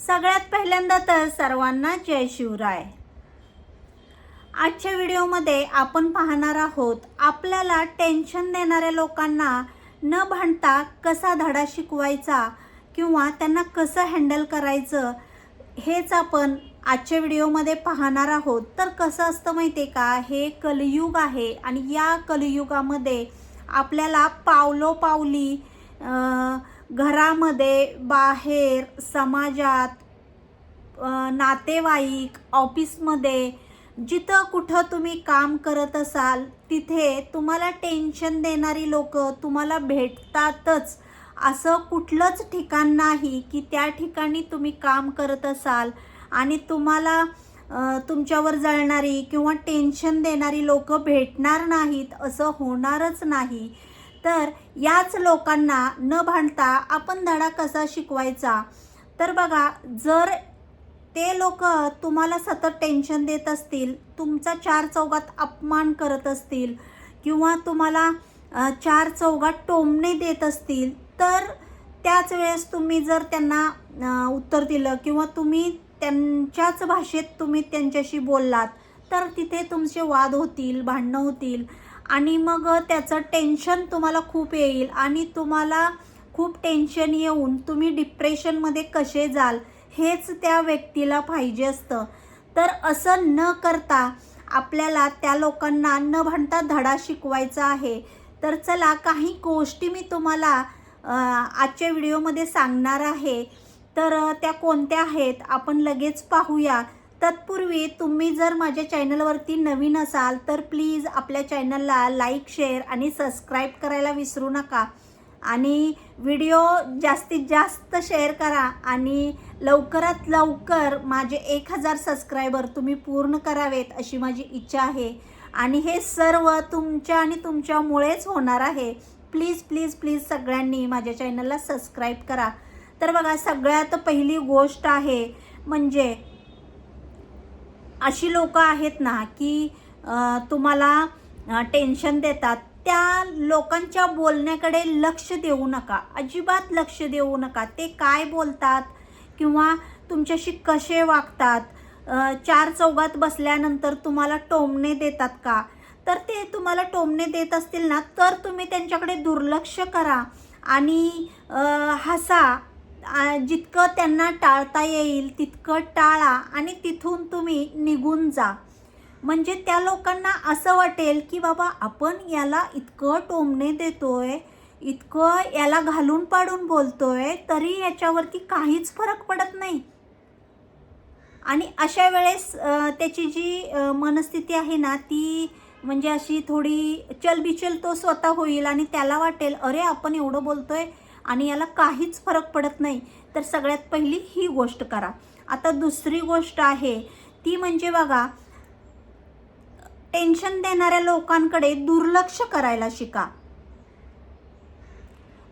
सगळ्यात पहिल्यांदा तर सर्वांना जय शिवराय. आजच्या व्हिडिओमध्ये आपण पाहणार आहोत आपल्याला टेन्शन देणाऱ्या लोकांना न भांडता कसा धडा शिकवायचा किंवा त्यांना कसं हँडल करायचं हेच आपण आजच्या व्हिडिओमध्ये पाहणार आहोत. तर कसं असतं माहिती आहे का? हे कलियुग आहे आणि या कलियुगामध्ये आपल्याला पावलोपावली घरामध्ये बाहेर समाजात नातेवाईक ऑफिसमध्ये जिथं कुठं तुम्ही काम करत असाल तिथे तुम्हाला टेन्शन देणारी लोक तुम्हाला भेटतातच. असं कुठलंच ठिकाण नाही की त्या ठिकाणी तुम्ही काम करत असाल आणि तुम्हाला तुमच्यावर जळणारी किंवा टेन्शन देणारी लोक भेटणार नाहीत असं होणारच नाही. तर याच लोकांना न भांडता आपण धडा कसा शिकवायचा? तर बघा जर ते लोक तुम्हाला सतत टेन्शन देत असतील तुमचा चार चौघात अपमान करत असतील किंवा तुम्हाला चार चौघात टोमणे देत असतील तर त्याच वेळेस तुम्ही जर त्यांना उत्तर दिलं किंवा तुम्ही त्यांच्याच भाषेत तुम्ही त्यांच्याशी बोललात तर तिथे तुमचे वाद होतील भांडणं होतील. आणि मग त्याचं टेन्शन तुम्हाला खूप येईल आणि तुम्हाला खूप टेन्शन येऊन तुम्ही डिप्रेशनमध्ये कसे जाल हेच त्या व्यक्तीला पाहिजे असतं. तर असं न करता आपल्याला त्या लोकांना न भांडता धडा शिकवायचा आहे. तर चला काही गोष्टी मी तुम्हाला आजच्या व्हिडिओमध्ये सांगणार आहे. तर त्या कोणत्या आहेत आपण लगेच पाहूया. तत्पूर्वी तुम्ही जर माझ्या चॅनलवरती नवीन असाल तर प्लीज आपल्या चॅनलला लाईक शेअर आणि सबस्क्राईब करायला विसरू नका. आणि व्हिडिओ जास्तीत जास्त शेअर करा आणि लवकरात लवकर माझे एक हजार सबस्क्रायबर तुम्ही पूर्ण करावेत अशी माझी इच्छा आहे. आणि हे सर्व तुमच्या आणि तुमच्यामुळेच होणार आहे. प्लीज प्लीज प्लीज सगळ्यांनी माझ्या चॅनलला सबस्क्राईब करा. तर बघा सगळ्यात पहिली गोष्ट आहे म्हणजे अशी लोक आहेत ना की तुम्हाला टेन्शन देतात. त्या लोकांच्या बोलण्याकडे लक्ष देऊ नका. अजिबात लक्ष देऊ नका. ते काय बोलतात किंवा तुमच्याशी कसे वागतात? चार चौघात बसल्यानंतर तुम्हाला टोमणे देतात का? तर ते तुम्हाला टोमणे देत असतील ना तर तुम्ही त्यांच्याकडे दुर्लक्ष करा आणि हसा. जितकं त्यांना टाळता येईल तितकं टाळा आणि तिथून तुम्ही निघून जा. म्हणजे त्या लोकांना असं वाटेल की बाबा आपण याला इतकं टोमणे देतोय इतकं याला घालून पाडून बोलतोय तरी याच्यावरती काहीच फरक पडत नाही. आणि अशा वेळेस त्याची जी मनस्थिती आहे ना ती म्हणजे अशी थोडी चलबिचल तो स्वतः होईल आणि त्याला वाटेल अरे आपण एवढं बोलतोय आणि याला काहीच फरक पडत नाही. तर सगळ्यात पहिली ही गोष्ट करा. आता दुसरी गोष्ट आहे ती म्हणजे बघा टेन्शन देणाऱ्या लोकांकडे दुर्लक्ष करायला शिका.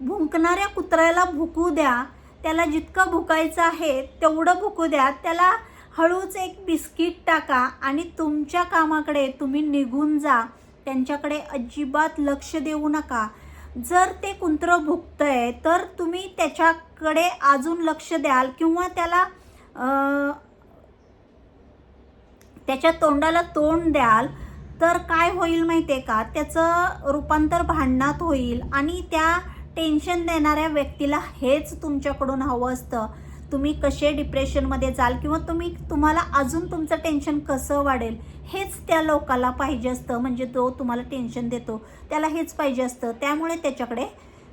भुंकणाऱ्या कुत्र्याला भुकू द्या त्याला जितकं भुकायचं आहे तेवढं भुकू द्या त्याला हळूच एक बिस्किट टाका आणि तुमच्या कामाकडे तुम्ही निघून जा. त्यांच्याकडे अजिबात लक्ष देऊ नका. जर ते कुंत्रं भुकतंय तर तुम्ही त्याच्याकडे अजून लक्ष द्याल किंवा त्याला त्याच्या तोंडाला तोंड द्याल तर काय होईल माहिती आहे का? त्याचं रूपांतर भांडणात होईल आणि त्या टेन्शन देणाऱ्या व्यक्तीला हेच तुमच्याकडून हवं असतं. तुम्ही कसे डिप्रेशनमध्ये जाल किंवा तुम्ही तुम्हाला अजून तुमचं टेन्शन कसं वाढेल? हेच त्या लोकाला पाहिजे असतं. म्हणजे तो तुम्हाला टेन्शन देतो. त्याला हेच पाहिजे असतं. त्यामुळे त्याच्याकडे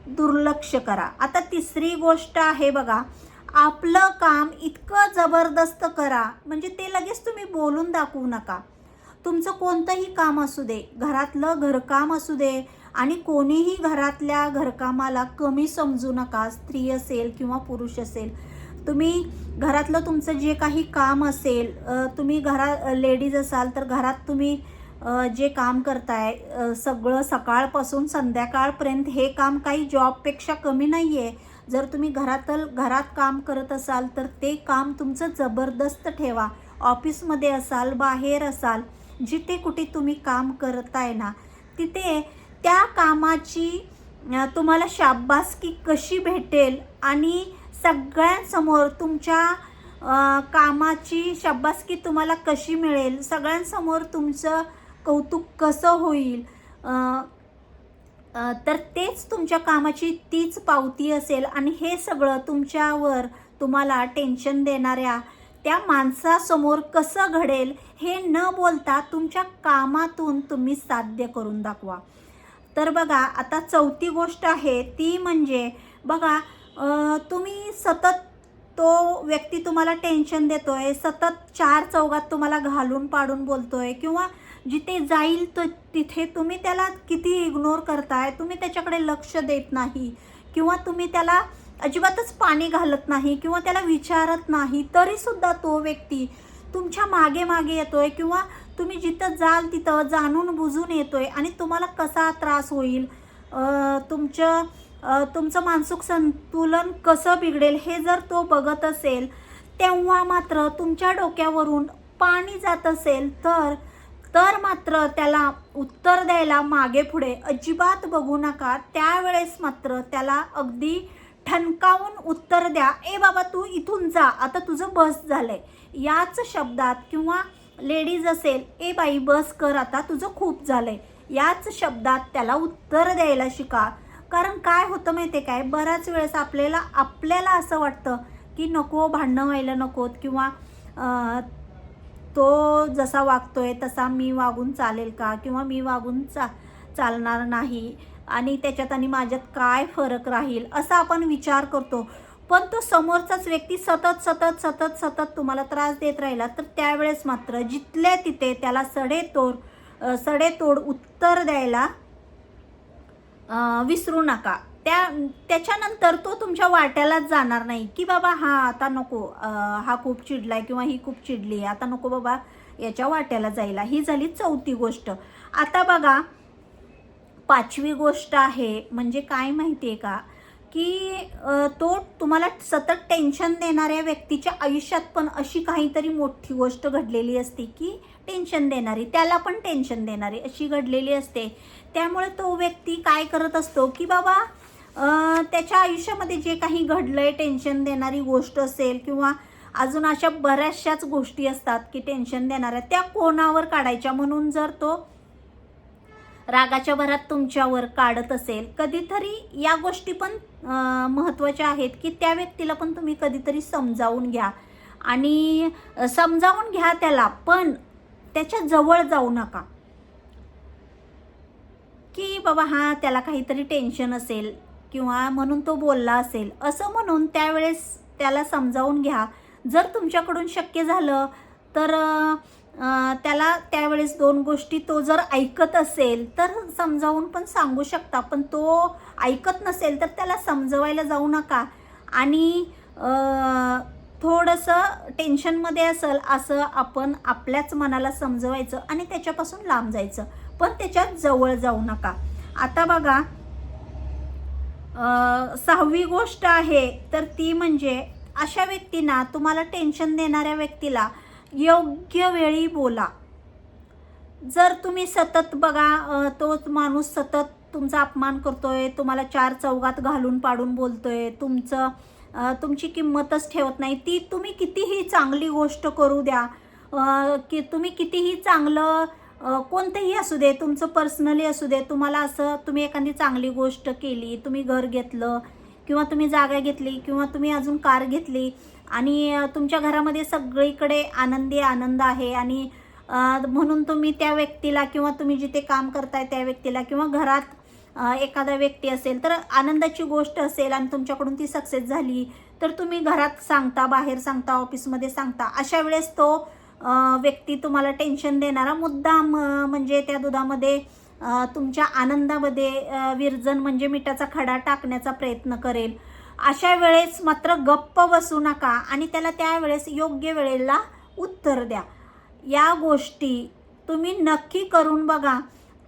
दुर्लक्ष करा. आता तिसरी गोष्ट आहे बघा. आपलं काम इतकं जबरदस्त करा. म्हणजे ते लगेच तुम्ही बोलून दाखवू नका. तुमचं कोणतंही काम असू दे. घरातलं घरकाम असू दे. आणि कोणीही घरातल्या घरकामाला कमी समजू नका. स्त्री असेल किंवा पुरुष असेल. तुम्ही घरातलं तुमचं जे काही काम असेल तुम्ही घरा लेडीज असाल तर घरात तुम्ही जे काम करताय सगळं सकाळपासून संध्याकाळपर्यंत हे काम काही जॉबपेक्षा कमी नाही आहे जर तुम्ही घरातल घरात काम करत असाल तर ते काम तुमचं जबरदस्त ठेवा. ऑफिसमध्ये असाल बाहेर असाल जिथे कुठे तुम्ही काम करताय ना तिथे त्या कामाची तुम्हाला शाब्बासकी कशी भेटेल आणि सगळ्यांसमोर तुमच्या कामाची शब्बासकी तुम्हाला कशी मिळेल? सगळ्यांसमोर तुमचं कौतुक कसं होईल? तर तेच तुमच्या कामाची तीच पावती असेल आणि हे सगळं तुमच्यावर तुम्हाला टेन्शन देणाऱ्या त्या माणसासमोर कसं घडेल हे न बोलता तुमच्या कामातून तुम्ही साध्य करून दाखवा. तर बघा आता चौथी गोष्ट आहे ती म्हणजे बघा तुम्ही सतत तो व्यक्ती तुम्हाला टेन्शन देतो आहे सतत चार चौघात तुम्हाला घालून पाडून बोलतो आहे किंवा जिथे जाईल तर तिथे तुम्ही त्याला किती इग्नोर करताय तुम्ही त्याच्याकडे लक्ष देत नाही किंवा तुम्ही त्याला अजिबातच पाणी घालत नाही किंवा त्याला विचारत नाही तरीसुद्धा तो व्यक्ती तुमच्या मागे मागे येतोय किंवा तुम्ही जिथं जाल तिथं जाणून बुजून येतोय आणि तुम्हाला कसा त्रास होईल? तुमचं तुमचं मानसिक संतुलन कसं बिघडेल हे जर तो बघत असेल तेव्हा मात्र तुमच्या डोक्यावरून पाणी जात असेल तर तर मात्र त्याला उत्तर द्यायला मागे पुढे अजिबात बघू नका. त्यावेळेस मात्र त्याला अगदी ठणकावून उत्तर द्या. ए बाबा तू इथून जा. आता तुझं बस झालंय. याच शब्दात किंवा लेडीज असेल ए बाई बस कर. आता तुझं खूप झालंय. याच शब्दात त्याला उत्तर द्यायला शिका. कारण काय होतं माहिती आहे काय? बऱ्याच वेळेस आपल्याला आपल्याला असं वाटतं की नको भांडणं व्हायला नकोत किंवा तो जसा वागतोय तसा मी वागून चालेल का? किंवा मी वागून चा चालणार नाही आणि त्याच्यात आणि माझ्यात काय फरक राहील? असा आपण विचार करतो. पण तो समोरचाच व्यक्ती सतत सतत सतत सतत तुम्हाला त्रास देत राहिला तर त्यावेळेस मात्र जिथल्या तिथे त्याला सडेतोड सडेतोड उत्तर द्यायला विसरू नका. त्या त्याच्यानंतर तो तुमच्या वाट्यालाच जाणार नाही की बाबा हा आता नको हा खूप चिडलाय किंवा ही खूप चिडली आहे आता नको बाबा याच्या वाट्याला जायला. ही झाली चौथी गोष्ट. आता बघा पाचवी गोष्ट आहे म्हणजे काय माहिती आहे का की तो तुम्हाला सतत टेन्शन देणाऱ्या व्यक्तीच्या आयुष्यात पण अशी काहीतरी मोठी गोष्ट घडलेली असते की टेन्शन देणारी त्याला पण टेन्शन देणारी अशी घडलेली असते. त्यामुळे तो व्यक्ती काय करत असतो की बाबा त्याच्या आयुष्यामध्ये जे काही घडलं आहे टेन्शन देणारी गोष्ट असेल किंवा अजून अशा बऱ्याचशाच गोष्टी असतात की टेन्शन देणाऱ्या त्या कोणावर काढायच्या? म्हणून जर तो रागाच्या भरात तुमच्यावर काढत असेल कधीतरी या गोष्टी पण महत्त्वाच्या आहेत की त्या व्यक्तीला पण तुम्ही कधीतरी समजावून घ्या. आणि समजावून घ्या त्याला पण त्याच्याजवळ जाऊ नका. की बाबा हा त्याला काहीतरी टेन्शन असेल किंवा म्हणून तो बोलला असेल असं म्हणून त्यावेळेस त्याला समजावून घ्या. जर तुमच्याकडून शक्य झालं तर त्याला त्यावेळेस दोन गोष्टी तो जर ऐकत असेल तर समजावून पण सांगू शकता पण तो ऐकत नसेल तर त्याला समजवायला जाऊ नका. आणि थोडंसं टेन्शनमध्ये असेल असं आपण आपल्याच मनाला समजवायचं आणि त्याच्यापासून लांब जायचं. पण त्याच्यात जवळ जाऊ नका. आता बघा सहावी गोष्ट आहे तर ती म्हणजे अशा व्यक्तींना तुम्हाला टेन्शन देणाऱ्या व्यक्तीला योग्य वेळी बोला. जर तुम्ही सतत बघा तो तोच माणूस सतत तुमचा अपमान करतोय तुम्हाला चार चौघात घालून पाडून बोलतोय तुमचं तुमची किंमतच ठेवत नाही. ती तुम्ही कितीही चांगली गोष्ट करू द्या की तुम्ही कितीही चांगलं कोणतंही असू दे तुमचं पर्सनली असू दे तुम्हाला असं तुम्ही एखादी चांगली गोष्ट केली तुम्ही घर घेतलं किंवा तुम्ही जागा घेतली किंवा तुम्ही अजून कार घेतली आणि तुमच्या घरामध्ये सगळीकडे आनंदी आनंद आहे आणि म्हणून तुम्ही त्या व्यक्तीला किंवा तुम्ही जिथे काम करताय त्या व्यक्तीला किंवा घरात एखादा व्यक्ती असेल तर आनंदाची गोष्ट असेल आणि तुमच्याकडून ती सक्सेस झाली तर तुम्ही घरात सांगता बाहेर सांगता ऑफिसमध्ये सांगता अशा वेळेस तो व्यक्ती तुम्हाला टेन्शन देणारा मुद्दाम म्हणजे त्या दुधामध्ये तुमच्या आनंदामध्ये विरजन म्हणजे मिठाचा खडा टाकण्याचा प्रयत्न करेल. अशा वेळेस मात्र गप्प बसू नका आणि त्याला त्यावेळेस योग्य वेळेला उत्तर द्या. या गोष्टी तुम्ही नक्की करून बघा.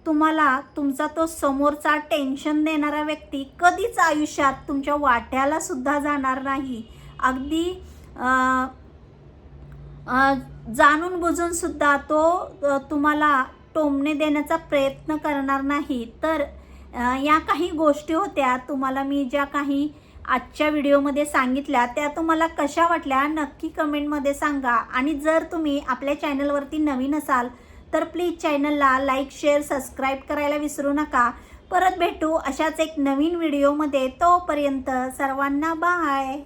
तुम्हाला तुमचा तो समोरचा टेन्शन देणारा व्यक्ती कधीच आयुष्यात तुमच्या वाट्याला सुद्धा जाणार नाही. अगदी जाणून बुजून सुद्धा तो तुम्हाला टोमणे देण्याचा प्रयत्न करणार नाही. तर या काही गोष्टी होत्या. तुम्हाला मी ज्या काही आजच्या व्हिडिओमध्ये सांगितल्या त्या तुम्हाला कशा वाटल्या नक्की कमेंटमध्ये सांगा. आणि जर तुम्ही आपल्या चॅनलवरती नवीन असाल तर प्लीज चॅनलला लाईक शेअर सबस्क्राईब करायला विसरू नका. परत भेटू अशाच एक नवीन व्हिडिओमध्ये तोपर्यंत सर्वांना बाय